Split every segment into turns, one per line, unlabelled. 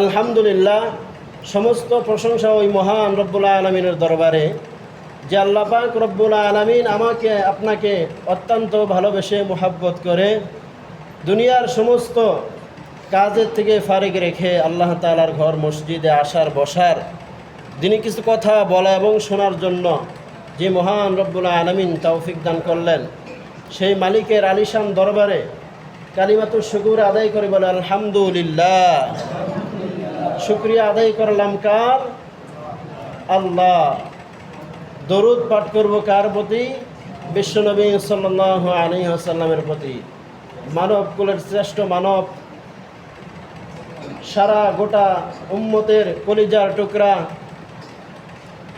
আলহামদুলিল্লাহ, সমস্ত প্রশংসা ওই মহান রব্বুল আলমিনের দরবারে যে আল্লাহ পাক রব্বুল আলমিন আমাকে, আপনাকে অত্যন্ত ভালোবেসে মোহাব্বত করে দুনিয়ার সমস্ত কাজের থেকে ফারেক রেখে আল্লাহ তালার ঘর, মসজিদে আসার, বসার, যিনি কিছু কথা বলা এবং শোনার জন্য যে মহান রব্বুল আলমিন তৌফিক দান করলেন, সেই মালিকের আলিশান দরবারে কালিমাতুর শুকুর আদায় করে বলে, আলহামদুলিল্লাহ। শুক্রিয়া আদায় করলাম কার? আল্লাহ। দরুদ পাঠ করব কার প্রতি? বিশ্বনবী সাল্লাহ আলী প্রতি। মানব কুলের শ্রেষ্ঠ মানব। সারা গোটা উম্মতের কলিজার টুকরা।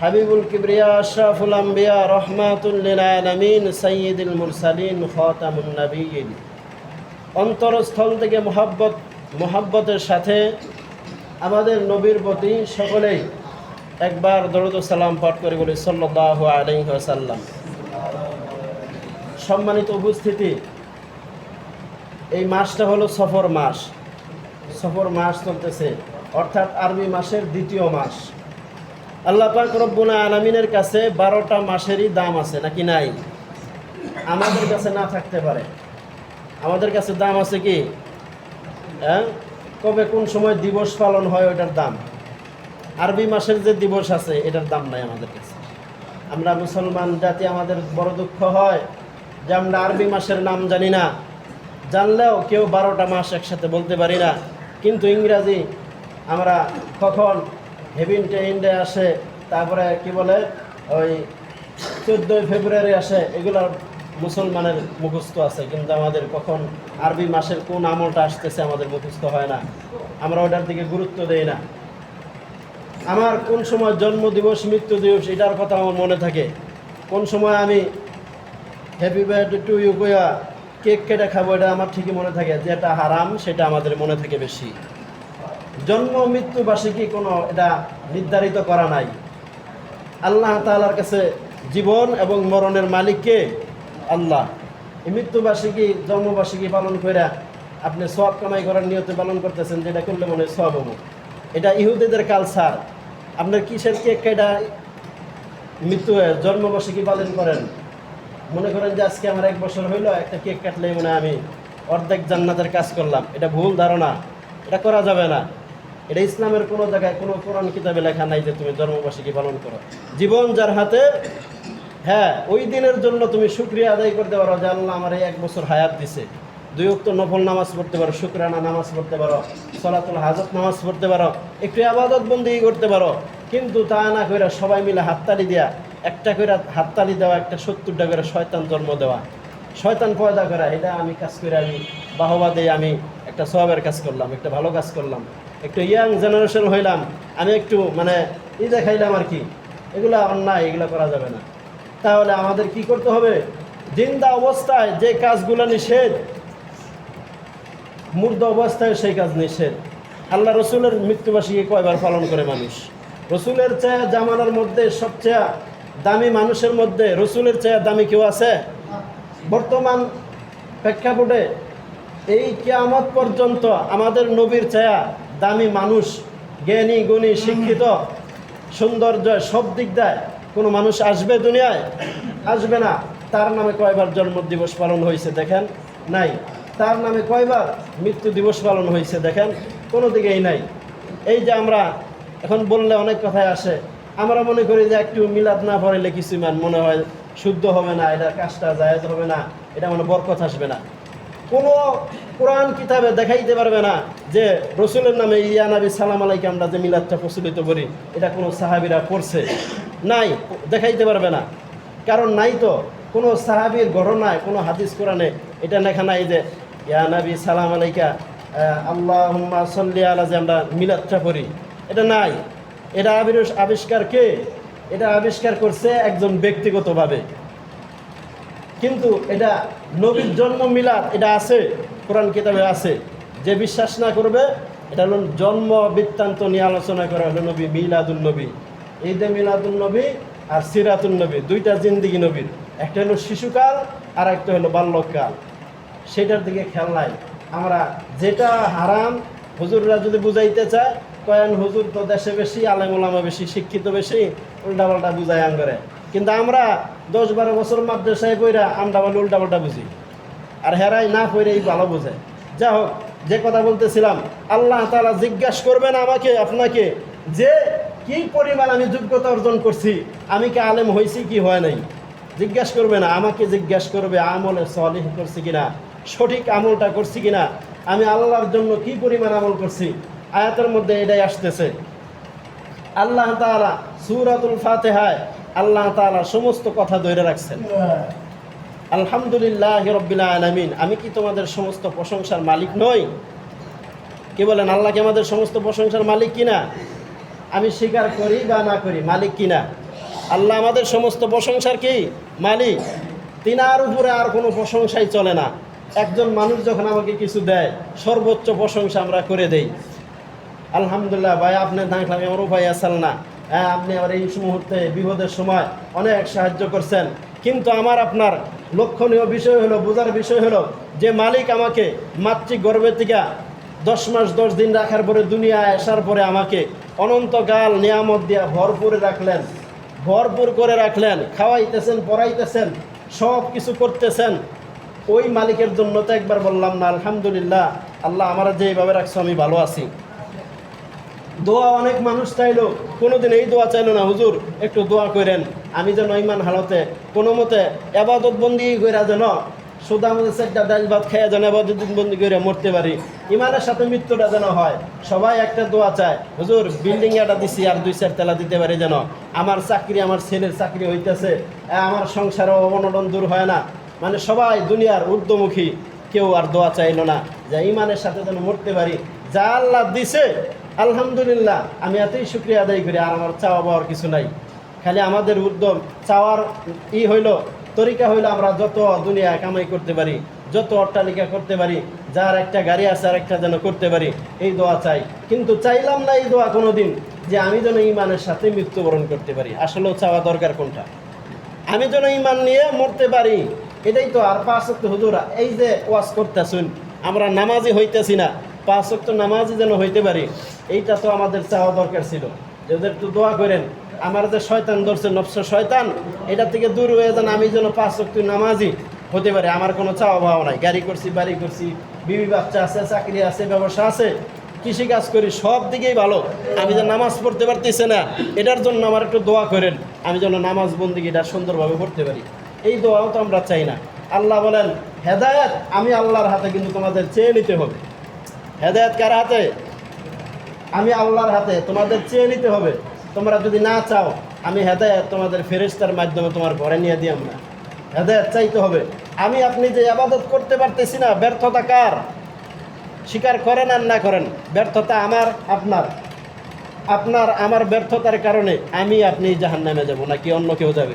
হাবিবুল কিবরিয়া, আশরাফুল আম্বিয়া রহমাতুল্লিল আলমিন সৈয়দুল মুরসালিন, খতামুন নবীন অন্তরস্থল থেকে মোহাব্বত, মোহাব্বতের সাথে আমাদের নবীর প্রতি সকলেই একবার দরুদ সালাম পাঠ করে বলি সাল্লাহ আলহিহাসাল্লাম সম্মানিত উপস্থিতি, এই মাসটা হলো সফর মাস। সফর মাস চলতেছে, অর্থাৎ আরবি মাসের দ্বিতীয় মাস। আল্লাহ পাক রব্বুল আলমিনের কাছে বারোটা মাসেরই দাম আছে, নাকি নাই? আমাদের কাছে না থাকতে পারে। আমাদের কাছে দাম আছে কি? হ্যাঁ? কবে কোন সময় দিবস পালন হয় ওটার দাম? আরবি মাসের যে দিবস আছে, এটার দাম নাই আমাদের কাছে। আমরা মুসলমান জাতি, আমাদের বড় দুঃখ হয় যে আমরা আরবি মাসের নাম জানি না। জানলেও কেউ বারোটা মাস একসাথে বলতে পারি না। কিন্তু ইংরাজি আমরা কখন হেভিনটে ইন্ডে আসে, তারপরে কি বলে? ওই চোদ্দোই ফেব্রুয়ারি আসে, এগুলোর মুসলমানের মুখস্থ আছে, কিন্তু আমাদের কখন আরবি মাসের কোন আমলটা আসতেছে আমাদের মুখস্থ হয় না। আমরা ওটার দিকে গুরুত্ব দেই না। আমার কোন সময় জন্ম দিবস মৃত্যু দিবস এটার কথা আমার মনে থাকে। কোন সময় আমি হ্যাপি বার্থডে টু ইউ কয়া কেক কেটে খাব, এটা আমার ঠিকই মনে থাকে। যেটা হারাম, সেটা আমাদের মনে থাকে বেশি। জন্ম, মৃত্যু, বার্ষিকী কোনো এটা নির্ধারিত করা নাই। আল্লাহ তালার কাছে জীবন এবং মরণের মালিককে আল্লাহ। এই মৃত্যুবার্ষিকী জন্মবার্ষিকী পালন করে আপনি সব কামাই করার নিয়তে পালন করতেছেন, যেটা করলে মনে হয় সব হব। এটা ইহুদিদের কালচার আপনার কিসের কেক কেটা মৃত্যু জন্মবার্ষিকী পালন করেন? মনে করেন যে আজকে আমার এক বছর হইল, একটা কেক কাটলে মনে আমি অর্ধেক জান্নাতের কাজ করলাম। এটা ভুল ধারণা। এটা করা যাবে না। এটা ইসলামের কোনো জায়গায় কোনো কোরআন কিতাবে লেখা নাই যে তুমি জন্মবার্ষিকী পালন করো। জীবন যার হাতে হ্যাঁ ওই দিনের জন্য তুমি শুক্রিয়া আদায় করতে পারো যে আল্লাহ আমার এই এক বছর হায়াত দিছে। দুই অক্ত নফল নামাজ পড়তে পারো, শুক্রানা নামাজ পড়তে পারো, সলাতুল হাজত নামাজ পড়তে পারো, একটু আবাদত বন্দি করতে পারো। কিন্তু তা না করে সবাই মিলে হাততালি দেয়া, একটা করে হাততালি দেওয়া, একটা সত্তরটা করে শয়তান জন্ম দেওয়া। শয়তান পয়দা করা, এটা আমি কাজ করে আমি বাহবা দিয়ে আমি একটা সবের কাজ করলাম, একটা ভালো কাজ করলাম। একটু ইয়াং জেনারেশন হইলাম, আমি একটু মানে ই দেখাইলাম আর কি, এগুলা অন্যায়, এগুলো করা যাবে না। তাহলে আমাদের কি করতে হবে? জিন্দা অবস্থায় যে কাজগুলো নিষেধ মূর্দ অবস্থায় সেই কাজ নিষেধ। আল্লাহ রসুলের মৃত্যুবার্ষিকী কয়বার পালন করে মানুষ? রসুলের চেয়ে জামানার মধ্যে সবচেয়ে দামি মানুষের মধ্যে রসুলের চেয়ে দামি কেউ আছে? বর্তমান প্রেক্ষাপটে এই কেয়ামত পর্যন্ত আমাদের নবীর চেয়া দামি মানুষ, জ্ঞানী, গুণী, শিক্ষিত, সৌন্দর্য সব দিক দেয়। কোনো মানুষ আসবে দুনিয়ায়? আসবে না। তার নামে কয়বার জন্ম দিবস পালন হয়েছে দেখেন? নাই। তার নামে কয়বার মৃত্যু দিবস পালন হয়েছে দেখেন? কোনো দিকেই নাই। এই যে আমরা এখন বললে অনেক কথাই আসে। আমরা মনে করি যে একটু মিলাদ না পড়াইলে কিছু মান মনে হয় শুদ্ধ হবে না, এটা কাজটা জায়েজ হবে না, এটা মানে বরকত আসবে না। কোনো কোরআন কিতাবে দেখাইতে পারবে না যে রসুলের নামে ইয়া নবী সালাম আলাইকে আমরা যে মিলাদটা প্রচলিত করি, এটা কোনো সাহাবিরা করছে? নাই, দেখাইতে পারবে না। কারণ নাই তো, কোনো সাহাবির ঘটনায়, কোনো হাদিস কোরআনে এটা লেখা নাই যে, ইয়া নবী সালাম আলাইকা আল্লাহ সল্লি আলা যে আমরা মিলাদটা করি। এটা নাই। এটা আবির আবিষ্কার কে? এটা আবিষ্কার করছে একজন ব্যক্তিগতভাবে। কিন্তু এটা নবীর জন্ম মিলাদ, এটা আছে, কোরআন কিতাবে আছে। যে বিশ্বাস না করবে, এটা হলো জন্ম বৃত্তান্ত নিয়ে আলোচনা করা হলো নবী মিলাদুল নবী। ঈদে মিলাদুল নবী আর সিরাতুল নবী, দুইটা জিন্দিগি নবীর। একটা হলো শিশুকাল আর একটা হলো বাল্যকাল। সেটার দিকে খেয়াল নাই। আমরা যেটা হারাম, হুজুররা যদি বুঝাইতে চায়, কয়েন হুজুর তো দেশে বেশি, আলেম ওলামা বেশি, শিক্ষিত বেশি, উল্টাপাল্টা বুঝায় করে। কিন্তু আমরা দশ বারো বছর মাদ্রাসায় বইরা আমরা বলে উল্টাপাল্টা বুঝি। আর হেরাই না পড়েই ভালো বোঝে। যা হোক, যে কথা বলতেছিলাম, আল্লাহ তাআলা জিজ্ঞাসা করবেন আমাকে, আপনাকে, যে কি পরিমাণ আমি যোগ্যতা অর্জন করছি, আমি কি আলেম হয়েছি কি হয় নাই? জিজ্ঞাসা করবে না, আমাকে জিজ্ঞাসা করবে, আমলে সলিহ করছি কিনা, সঠিক আমলটা করছি কিনা, আমি আল্লাহর জন্য কি পরিমাণ আমল করছি? আয়াতের মধ্যে এটাই আসতেছে। আল্লাহ তাআলা সূরাতুল ফাতিহায় আল্লাহ তাআলা সমস্ত কথা ধরে রাখছেন। আলহামদুলিল্লাহ রব্বিল আলামিন। আমি কি তোমাদের সমস্ত প্রশংসার মালিক নই? কি বলেন, আল্লাহ কি আমাদের সমস্ত প্রশংসার মালিক কিনা? আমি স্বীকার করি বা না করি, মালিক কিনা? আল্লাহ আমাদের সমস্ত প্রশংসার কি মালিক? তিনার উপরে আর কোনো প্রশংসাই চলে না। একজন মানুষ যখন আমাকে কিছু দেয়, সর্বোচ্চ প্রশংসা আমরা করে দেই। আলহামদুলিল্লাহ, ভাই, আপনার দেখলাম আমার উপায় আসাল না? হ্যাঁ আপনি আমার এই মুহূর্তে বিপদের সময় অনেক সাহায্য করছেন। কিন্তু আমার আপনার লক্ষণীয় বিষয় হলো, বোঝার বিষয় হলো যে মালিক আমাকে মাতৃ গর্ভের থেকে দশ মাস, দশ দিন রাখার পরে দুনিয়ায় আসার পরে আমাকে অনন্তকাল নিয়ামত দিয়া ভরপুর রাখলেন, ভরপুর করে রাখলেন, খাওয়াইতেছেন, পড়াইতেছেন, সব কিছু করতেছেন। ওই মালিকের জন্য তো একবার বললাম না, আলহামদুলিল্লাহ, আল্লাহ আমার যে এইভাবে রাখছো আমি ভালো আছি। দোয়া অনেক মানুষ চাইলো, কোনোদিন এই দোয়া চাইলো না, হুজুর, একটু দোয়া করেন। আমি যেন ইমান হালতে কোনো মতে এবাদত বন্দি করে যেন সুদা আমাদের চারটা ডাল ভাত খেয়ে যেন এবাদত বন্দি করে মরতে পারি। ইমানের সাথে মৃত্যুটা যেন হয়। সবাই একটা দোয়া চায়, হুজুর বিল্ডিং এটা দিছি আর দুই চার তেলা দিতে পারি যেন। আমার চাকরি, আমার ছেলের চাকরি হইতেছে আমার সংসারও অনটন দূর হয় না। মানে সবাই দুনিয়ার ঊর্ধ্বমুখী, কেউ আর দোয়া চাইলো না। যে ইমানের সাথে যেন মরতে পারি। যা আল্লাহ দিছে আলহামদুলিল্লাহ, আমি এতই শুক্রিয়া আদায় করি, আর আমার চাওয়া পাওয়ার কিছু নাই। খালি আমাদের উদ্যম, চাওয়ার ই হইল, তরিকা হইল আমরা যত দুনিয়া কামাই করতে পারি, যত অট্টালিকা করতে পারি, যার একটা গাড়ি আছে আর একটা যেন করতে পারি, এই দোয়া চাই। কিন্তু চাইলাম না এই দোয়া কোনোদিন, যে আমি যেন ইমানের সাথে মৃত্যুবরণ করতে পারি। আসলেও চাওয়া দরকার কোনটা? আমি যেন ইমান নিয়ে মরতে পারি, এটাই তো আর পাঁচ হুজুরা, এই যে ওয়াজ করতেছুন, আমরা নামাজি হইতেছি না। পাঁচ ওয়াক্ত নামাজি যেন হইতে পারি, এইটা তো আমাদের চাওয়া দরকার ছিল। যে ওদের একটু দোয়া করেন, আমার যে শয়তান ধরছে, নফস শয়তান, এটা থেকে দূর হয়ে যান, আমি যেন পাঁচ ওয়াক্ত নামাজই হতে পারে। আমার কোনো চাওয়া পাওয়া নাই। গাড়ি করছি, বাড়ি করছি, বিবি বাচ্চা আছে, চাকরি আছে, ব্যবসা আছে কৃষি কাজ করি, সব দিকেই ভালো। আমি যে নামাজ পড়তে পারতেছি না, এটার জন্য আমার একটু দোয়া করেন, আমি যেন নামাজ বন্দিগিটা সুন্দরভাবে পড়তে পারি। এই দোয়াও তো আমরা চাই না। আল্লাহ বলেন, হেদায়েত আমি আল্লাহর হাতে কিন্তু তোমাদের চেয়ে নিতে হবে। হেদায়েত কার হাতে? আমি আল্লাহর হাতে, তোমাদের চেয়ে নিতে হবে। তোমরা যদি না চাও, আমি হেদায়েত তোমাদের ফেরেস্তার মাধ্যমে তোমার ঘরে নিয়ে দিই আমরা হেদায়েত চাইতে হবে। আমি আপনি যে আবাদত করতে পারতেছি না, ব্যর্থতা কার? স্বীকার করেন আর না করেন, ব্যর্থতা আমার, আপনার। আপনার আমার ব্যর্থতার কারণে আমি আপনি জাহান নামে যাব, নাকি অন্য কেউ যাবে?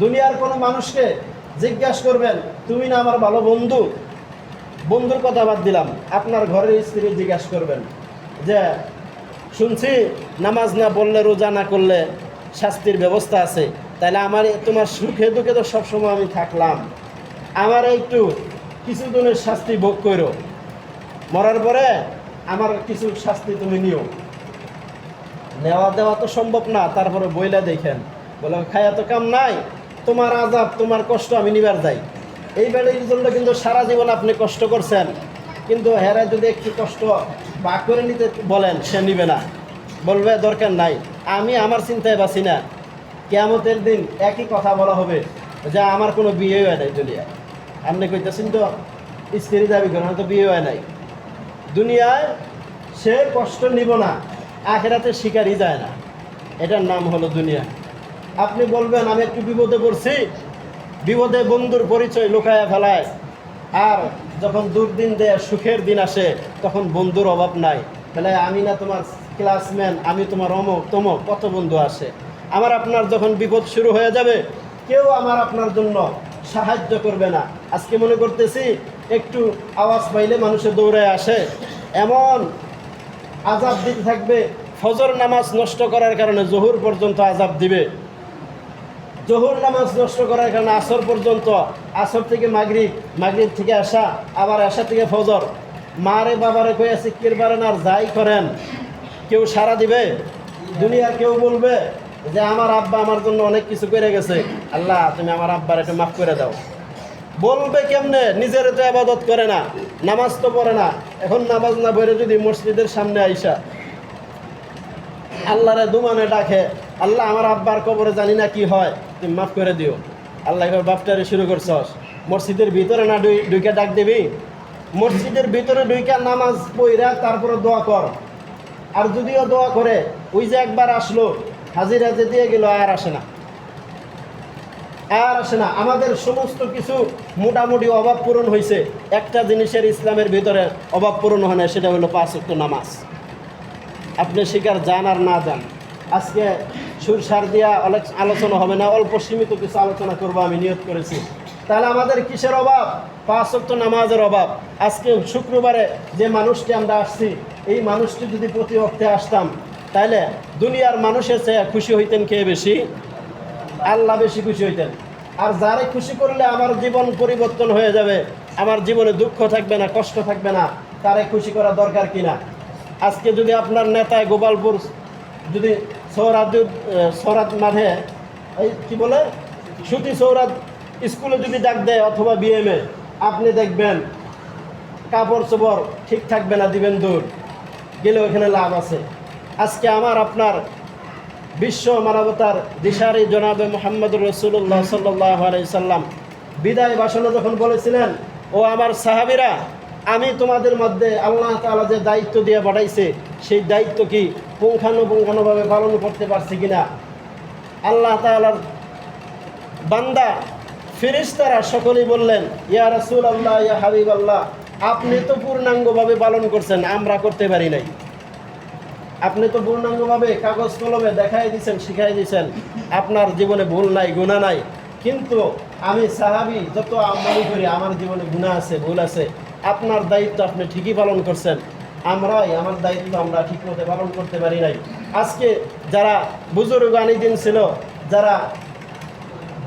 দুনিয়ার কোনো মানুষকে জিজ্ঞাসা করবেন, তুমি না আমার ভালো বন্ধু? বন্ধুর কথা বাদ দিলাম। আপনার ঘরের স্ত্রী জিজ্ঞাসা করবেন যে, শুনছি নামাজ না বললে রোজা না করলে শাস্তির ব্যবস্থা আছে। তাহলে আমার তোমার সুখে দুঃখে তো সবসময় আমি থাকলাম। আমার একটু কিছু দিনের শাস্তি ভোগ করো। মরার পরে আমার কিছু শাস্তি তুমি নিও। নেওয়া দেওয়া তো সম্ভব না, তারপরে বইলা দেখেন। বলে খায়া তো কাম নাই। তোমার আজাব তোমার কষ্ট আমি নিবার যাই। এই বেড়ের জন্য কিন্তু সারা জীবন আপনি কষ্ট করছেন। কিন্তু হেরা যদি একটু কষ্ট বা করে নিতে বলেন, সে নিবে না। বলবে, দরকার নাই। আমি আমার চিন্তায় বাঁচি না। কেয়ামতের দিন একই কথা বলা হবে যে আমার কোনো বিয়ে হয় নাই দুনিয়া। আপনি কইতেছেন তো, স্ত্রী দাবি করেন তো বিয়ে হয় নাই। দুনিয়ায় সে কষ্ট নিব না, আখেরাতে শিকারই যায় না। এটার নাম হলো দুনিয়া। আপনি বলবেন, আমি একটু বিপদে পড়ছি। বিপদে বন্ধুর পরিচয় লুকায়া ফেলায়। আর যখন দুর্দিন দেয় সুখের দিন আসে, তখন বন্ধুর অভাব নাই। তাহলে আমি না তোমার ক্লাসম্যান আমি তোমার অমক তমক কত বন্ধু আসে। আমার আপনার যখন বিপদ শুরু হয়ে যাবে, কেউ আমার আপনার জন্য সাহায্য করবে না। আজকে মনে করতেছি, একটু আওয়াজ পাইলে মানুষে দৌড়ে আসে। এমন আজাব দিতে থাকবে, ফজর নামাজ নষ্ট করার কারণে জহুর পর্যন্ত আজাব দিবে। জহুর নামাজ নষ্ট করার কারণে আসর পর্যন্ত, আসর থেকে মাগরিব মাগরিব থেকে আসা আবার আসা থেকে ফজর। মারে বাবারে কয়ে শিক্ষির পারেন আর যাই করেন? কেউ সারা দিবে? দুনিয়ার কেউ বলবে যে, আমার আব্বা আমার জন্য অনেক কিছু করে গেছে। আল্লাহ, তুমি আমার আব্বার একটু মাফ করে দাও। বলবে কেমনে? নিজের তো আবাদত করে না, নামাজ তো পড়ে না। এখন নামাজ না পড়ে যদি মসজিদের সামনে আইসা, আল্লাহরে দুমানে ডাকে আল্লাহ আমার আব্বার কবরে জানি না কি হয়, তুমি মাফ করে দিও। আল্লাহ এবার বাপটারে শুরু করছস। মসজিদের ভিতরে না ডুই ডুইকে ডাক দিবি? মসজিদের ভিতরে ডুইকা নামাজ পইরা তারপরে দোয়া কর। আর যদিও দোয়া করে, ওই যে একবার আসলো, হাজিরা যে দিয়ে গেল, আর আসে না। আর আসে না। আমাদের সমস্ত কিছু মোটামুটি অভাব পূরণ হয়েছে একটা জিনিসের ইসলামের ভিতরে অভাব পূরণ হয় না, সেটা হলো পাঁচ নামাজ। আপনি শিকার যান আর না যান। আজকে সুরসার দিয়া অনেক আলোচনা হবে না, অল্প সীমিত কিছু আলোচনা করব আমি, নিয়ত করেছি। তাহলে আমাদের কিসের অভাব? পাঁচ ওয়াক্ত নামাজের অভাব। আজকে শুক্রবারে যে মানুষটি আমরা আসছি, এই মানুষটি যদি প্রতি অক্তে আসতাম, তাহলে দুনিয়ার মানুষের চেয়ে খুশি হইতেন কে বেশি? আল্লাহ বেশি খুশি হইতেন। আর যারে খুশি করলে আমার জীবন পরিবর্তন হয়ে যাবে, আমার জীবনে দুঃখ থাকবে না, কষ্ট থাকবে না, তারে খুশি করা দরকার কিনা আজকে যদি আপনার নেতায় গোপালপুর যদি সৌরাদ সৌরাত মাঠে, এই কি বলে? সুতি সৌরাত স্কুলে যদি ডাক দেয় অথবা বিএমএ আপনি দেখবেন কাপড় চোপড় ঠিক থাকবে না, দিবেন দূর। গেলে ওখানে লাভ আছে। আজকে আমার, আপনার বিশ্ব মানবতার দিশারি জনাবে মোহাম্মদ রসুল্লাহ সাল্লাহ আলাইসাল্লাম বিদায় ভাষণে যখন বলেছিলেন, ও আমার সাহাবিরা, আমি তোমাদের মধ্যে আল্লাহ তাআলা যে দায়িত্ব দিয়ে পাঠাইছে, সেই দায়িত্ব কি পুঙ্খানুপুঙ্খানুভাবে পালন করতে পারছি কিনা? আল্লাহ তাআলার বান্দা ফিরিস্তারা সকলেই বললেন, ইয়া রাসূল আল্লাহ ইয়া হাবিব আল্লাহ আপনি তো পূর্ণাঙ্গভাবে পালন করছেন, আমরা করতে পারি নাই। আপনি তো পূর্ণাঙ্গভাবে কাগজ কলমে দেখাই দিয়েছেন শিখাই দিয়েছেন আপনার জীবনে ভুল নাই গুণা নাই। কিন্তু আমি সাহাবি, যত মনে করি, আমার জীবনে গুণা আছে, ভুল আছে। আপনার দায়িত্ব আপনি ঠিকই পালন করছেন। আমরাই, আমার দায়িত্ব আমরা ঠিক মতো পালন করতে পারি নাই। আজকে যারা বুজুর্গ দিন ছিল, যারা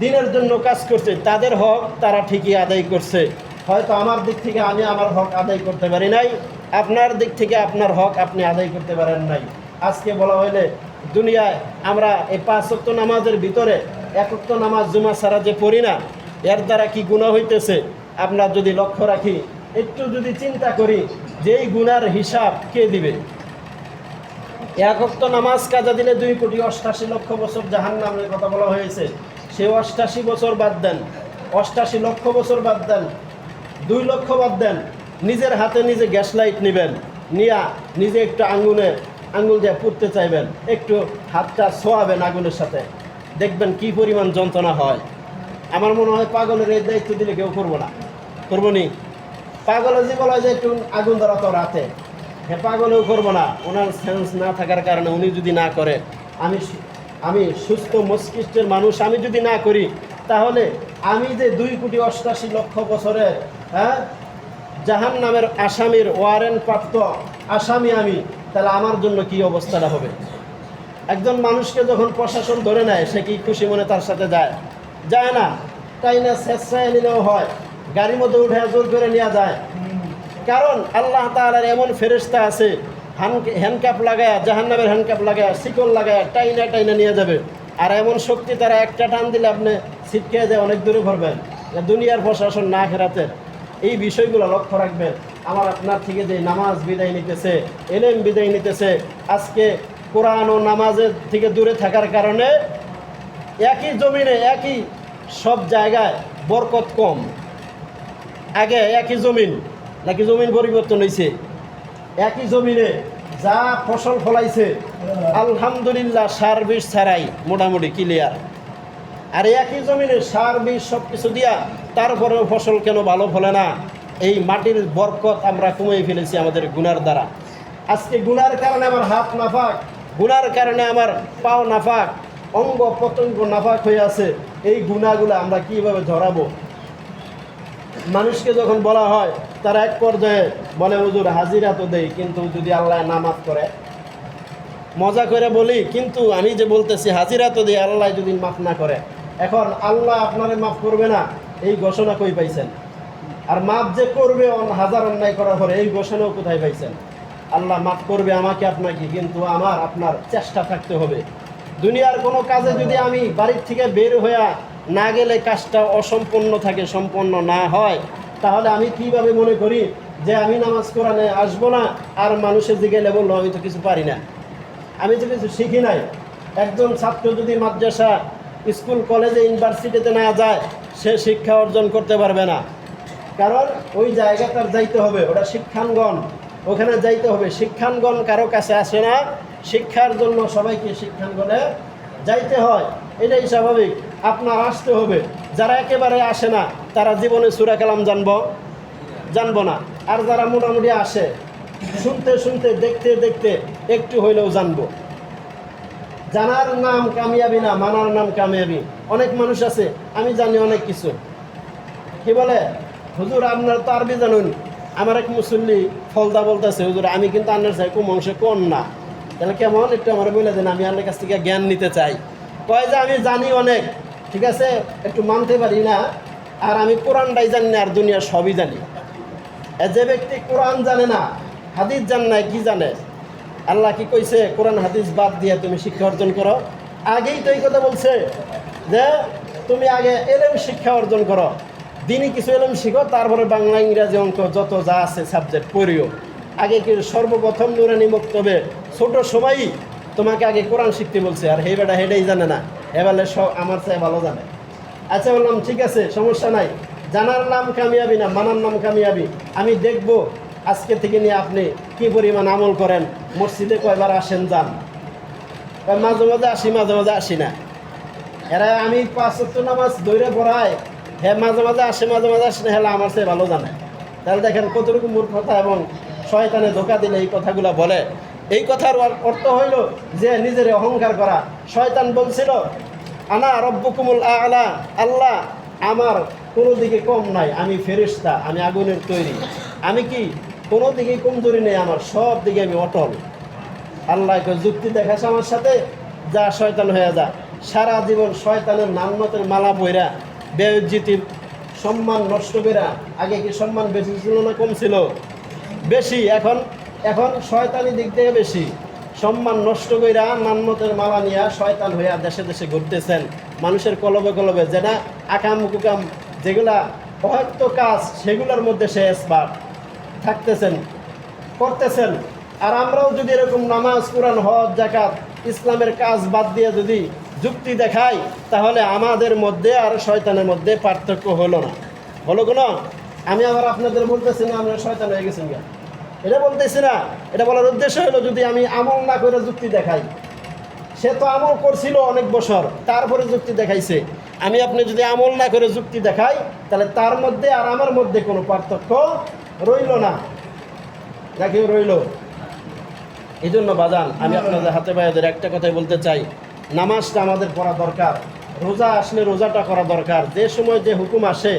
দিনের জন্য কাজ করছে, তাদের হক তারা ঠিকই আদায় করছে। হয়তো আমার দিক থেকে আমি আমার হক আদায় করতে পারি নাই, আপনার দিক থেকে আপনার হক আপনি আদায় করতে পারেন নাই। আজকে বলা হইলে দুনিয়ায় আমরা এই পাঁচ ওয়াক্ত নামাজের ভিতরে একত্ব নামাজ জুমা ছাড়া যে পড়ি না, এর দ্বারা কি গুণা হইতেছে? আমরা যদি লক্ষ্য রাখি, একটু যদি চিন্তা করি যে এই গুনার হিসাব কে দিবে? একক্ত নামাজ কাজা দিলে দুই কোটি অষ্টাশি লক্ষ বছর জাহান নামের কথা বলা হয়েছে। সে অষ্টাশি বছর বাদ দেন। অষ্টাশি লক্ষ বছর বাদ দেন। দুই লক্ষ বাদ দেন। নিজের হাতে নিজে গ্যাস লাইট নেবেন। নিয়া নিজে একটু আঙ্গুলে, আঙ্গুল দিয়ে পুড়তে চাইবেন। একটু হাতটা ছোয়াবেন আগুনের সাথে। দেখবেন কি পরিমাণ যন্ত্রণা হয়। আমার মনে হয় পাগলের এই দায়িত্ব দিলে কেউ করব না। করব নি? পাগলে যে বলা যে একটু আগুন ধরা তো রাতে। হ্যাঁ পাগলেও করব না। ওনার সেন্স না থাকার কারণে উনি যদি না করে, আমি আমি সুস্থ মস্তিষ্কের মানুষ, আমি যদি না করি, তাহলে আমি যে দুই কোটি অষ্টাশি লক্ষ বছরের হ্যাঁ? জাহান নামের আসামির ওয়ারেন প্রাপ্ত আসামি আমি, তাহলে আমার জন্য কি অবস্থাটা হবে? একজন মানুষকে যখন প্রশাসন ধরে নেয়, সে কি খুশি মনে তার সাথে যায়? যায় না। তাই না, স্বেচ্ছায় নিলেও হয়। গাড়ির মধ্যে উঠে জোর করে নেওয়া যায়। কারণ আল্লাহ তাআলার এমন ফেরেশতা আছে হ্যান্ডকাপ লাগায়, জাহান্নামের হ্যান্ডকাপ লাগায়, শিকল লাগায়, টাইনা টাইনা নিয়ে যাবে। আর এমন শক্তি তারা একটা টান দিলে আপনি ছিটকে যায় অনেক দূরে ভরবেন দুনিয়ার প্রশাসন না ফেরাতে এই বিষয়গুলো লক্ষ্য রাখবেন। আমার আপনার থেকে যে নামাজ বিদায় নিতেছে, এলেম বিদায় নিতেছে, আজকে কোরআন ও নামাজের থেকে দূরে থাকার কারণে একই জমিনে, একই সব জায়গায় বরকত কম। আগে একই জমিন, নাকি জমিন পরিবর্তন হয়েছে একই জমিনে যা ফসল ফলাইছে, আলহামদুলিল্লাহ সার বিষ ছাড়াই মোটামুটি ক্লিয়ার আর একই জমিনে সার বিষ সব কিছু দিয়া তারপরেও ফসল কেন ভালো ফলে না? এই মাটির বরকত আমরা কমিয়ে ফেলেছি আমাদের গুনার দ্বারা। আজকে গুনার কারণে আমার হাত নাফাক, গুনার কারণে আমার পাও নাফাক অঙ্গ প্রত্যঙ্গ নাফাক হয়ে আছে। এই গুণাগুলো আমরা কীভাবে ধরাবো? মানুষকে যখন বলা হয়, তারা এক পর্যায়ে বলে, হুজুর, হাজিরা তো দেই, কিন্তু যদি আল্লাহ নামাজ করে মজা করে বলি, কিন্তু আমি যে বলতেছি, হাজিরা তো দিই, আল্লাহ যদি মাফ না করে। এখন আল্লাহ আপনারে মাফ করবে না, এই ঘোষণা কই পাইছেন? আর মাফ যে করবে হাজার অন্যায় করার পরে এই ঘোষণাও কোথায় পাইছেন? আল্লাহ মাফ করবে আমাকে, আপনাকে, কিন্তু আমার, আপনার চেষ্টা থাকতে হবে। দুনিয়ার কোনো কাজে যদি আমি বাড়ির থেকে বের হইয়া না গেলে কাজটা অসম্পূর্ণ থাকে সম্পন্ন না হয়। তাহলে আমি কীভাবে মনে করি যে আমি নামাজ কোরআনে আসব না আর মানুষের দিকে বলল আমি তো কিছু পারি না? আমি তো কিছু শিখি নাই। একজন ছাত্র যদি মাদ্রাসা, স্কুল, কলেজে, ইউনিভার্সিটিতে না যায়, সে শিক্ষা অর্জন করতে পারবে না। কারণ ওই জায়গা তার যাইতে হবে, ওটা শিক্ষাঙ্গন। ওখানে যাইতে হবে। শিক্ষাঙ্গন কারও কাছে আসে না। শিক্ষার জন্য সবাইকে শিক্ষাঙ্গনে যাইতে হয়, এটাই স্বাভাবিক। আপনার আসতে হবে। যারা একেবারে আসে না, তারা জীবনে সুরা কালাম জানব জানব না। আর যারা মোটামুটি আসে, শুনতে শুনতে, দেখতে দেখতে একটু হইলেও জানব। জানার নাম কামিয়াবি না, মানার নাম কামিয়াবি। অনেক মানুষ আছে, আমি জানি অনেক কিছু। কি বলে? হুজুর, আপনার তো আরবি জানুন। আমার এক মুসল্লি ফলদা বলতেছে, হুজুর, আমি কিন্তু আন্নার চাই কোন অংশে কোন না। তাহলে কেমন? একটু আমার বলে দেন, আমি আপনার কাছ থেকে জ্ঞান নিতে চাই। কয় যে আমি জানি অনেক, ঠিক আছে? একটু মানতে পারি না, আর আমি কোরআনটাই জানি না, আর দুনিয়া সবই জানি। যে ব্যক্তি কোরআন জানে না, হাদিস জান না, কি জানে? আল্লাহ কি কইছে? কোরআন, হাদিস বাদ দিয়ে তুমি শিক্ষা অর্জন করো। আগেই তো এই কথা বলছে যে, তুমি আগে এলেম শিক্ষা অর্জন করো। দিনই কিছু এলেম শিখো, তারপরে বাংলা, ইংরাজি অঙ্ক, যত যা আছে সাবজেক্ট পড়িও। আগে কি সর্বপ্রথম নুরানি বক্তব্যে, ছোট সময়ই তোমাকে আগে কোরআন শিখতে বলছে, আর হে বেটা হেডেই জানে না। এবারে সব আমার চেয়ে ভালো জানে। আচ্ছা বললাম, ঠিক আছে, সমস্যা নাই। জানার নাম কামিয়াবি না, মানার নাম কামিয়াবি। আমি দেখব আজকে থেকে নিয়ে আপনি কি পরিমাণ আমল করেন। মসজিদে কয়বার আসেন যান। মাঝে মাঝে আসি, মাঝে মাঝে আসি না। এরা আমি পাঁচ নামাজ দৌড়ে পড়াই হ্যাঁ মাঝে মাঝে আসে, মাঝে মাঝে আসে না, হেলা আমার চেয়ে ভালো জানে। তাহলে দেখেন কতটুকু মূর্খতা এবং শয়তানে ধোকা দিলে এই কথাগুলো বলে। এই কথার অর- অর্থ হইল যে নিজের অহংকার করা। শয়তান বলছিল, আনা রব্বুকুমুল আলা, আল্লাহ, আমার কোনো দিকে কম নাই, আমি ফেরিস্তা আমি আগুনের তৈরি। আমি কি কোনো দিকে কমজোরি নেই, আমার সব দিকে আমি অটল। আল্লাহকে যুক্তি দেখাস আমার সাথে, যা শয়তান হয়ে যা। সারা জীবন শয়তানের নামতের মালা বইরা বেউজ্জিতি সম্মান নষ্ট কইরা, আগে কি সম্মান বেশি ছিল না কম ছিল? বেশি, এখন এখন শয়তানি দিক থেকে বেশি। সম্মান নষ্ট কইরা নান্নতের মালা নিয়া শয়তান হইয়া দেশে দেশে ঘুরতেছেন। মানুষের কলবে কলবে যেটা আকাম কুকাম যেগুলা অহত্য কাজ, সেগুলোর মধ্যে সে এক্সপার্ট থাকতেছেন, করতেছেন। আর আমরাও যদি এরকম নামাজ, কোরআন, হজ জাকাত ইসলামের কাজ বাদ দিয়ে যদি যুক্তি দেখাই, তাহলে আমাদের মধ্যে আর শয়তানের মধ্যে পার্থক্য হলো না। হলো কোনো? আমি আবার আপনাদের বলতেছি না আমরা শয়তান হয়ে গেছেন গা এটা বলতেছি না। এটা বলার উদ্দেশ্য হলো যদি আমি আমল না করে যুক্তি দেখাই। সে তো আমল করছিল অনেক বছর, তারপরে যুক্তি দেখাইছে। আমি আপনি যদি আমল না করে যুক্তি দেখাই, তাহলে তার মধ্যে আর আমার মধ্যে কোনো পার্থক্য রইল না। নাকি রইল? এই জন্য বাজান, আমি আপনাদের হাতে ভাইয়াদের একটা কথাই বলতে চাই। নামাজটা আমাদের পড়া দরকার, রোজা আসলে রোজাটা করা দরকার। যে সময় যে হুকুম আসে,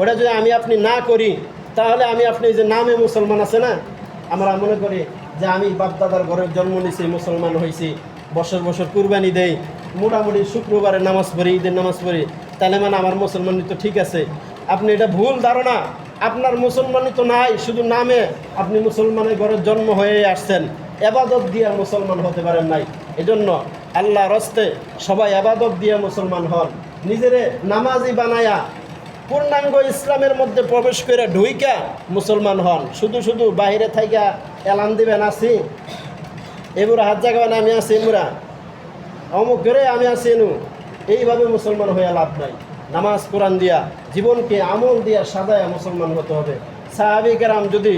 ওটা যদি আমি আপনি না করি, তাহলে আমি আপনি যে নামে মুসলমান আছে না আমরা মনে করি যে আমি বাপদাদার ঘরে জন্ম নিছি, মুসলমান হয়েছি বছর বছর কুরবানি দেই, মোটামুটি শুক্রবারে নামাজ পড়ি, ঈদের নামাজ পড়ি, তাহলে মানে আমার মুসলমানি তো ঠিক আছে। আপনি এটা ভুল ধারণা। আপনার মুসলমানি তো নাই, শুধু নামে আপনি মুসলমানের ঘরে জন্ম হয়ে আসছেন। এবাদত দিয়ে মুসলমান হতে পারেন নাই। এজন্য আল্লাহ রস্তে সবাই আবাদত দিয়ে মুসলমান হন। নিজেরে নামাজি বানায়া পূর্ণাঙ্গ ইসলামের মধ্যে প্রবেশ করে ঢুইকা মুসলমান হন। শুধু শুধু বাইরে থাইকা এলান দিবেন আসি এবার হাত জাগাবেন, আমি আছি এমুরা। অমুক করে আমি আছি এনু। এইভাবে মুসলমান হয়ে লাভ নাই। নামাজ, কোরআন দিয়া, জীবনকে আমল দিয়া সাদায় মুসলমান হতে হবে। সাহাবিকেরাম যদি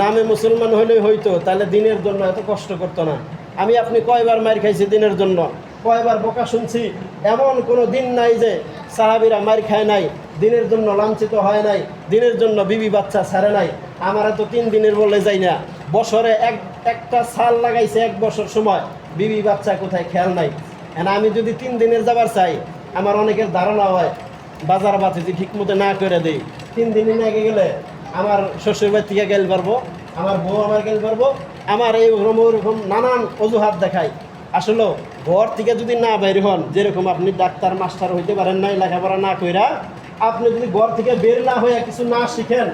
নামে মুসলমান হলে হইতো, তাহলে দিনের জন্য এত কষ্ট করতো না। আমি আপনি কয়বার মার খাইছি দিনের জন্য? কয়বার বোকা শুনছি? এমন কোনো দিন নাই যে সাহাবিরা মার খায় নাই। দিনের জন্য লাঞ্ছিত হয় নাই, দিনের জন্য বিবি বাচ্চা ছাড়ে নাই। আমার তো তিন দিনের বলে যাই না। বছরে এক, একটা সাল লাগাইছে এক বছর সময়। বিবি বাচ্চা কোথায় খেয়াল নাই। এখন আমি যদি তিন দিনের যাবার চাই, আমার অনেকের ধারণা হয়, বাজার বাতি যদি ঠিক মতো না করে দিই। তিন দিনই না গেলে আমার শ্বশুর বাড়ি থেকে গেল পারব, আমার বউ আমার গেল পারব, আমার এই ওরকম নানান অজুহাত দেখায়। আসলে ঘর থেকে যদি না বের হন, যেরকম আপনি ডাক্তার, মাস্টার হইতে পারেন নাই, লেখাপড়া না কইরা আপনি যদি ঘর থেকে বের না হয়ে কিছু না শিখেন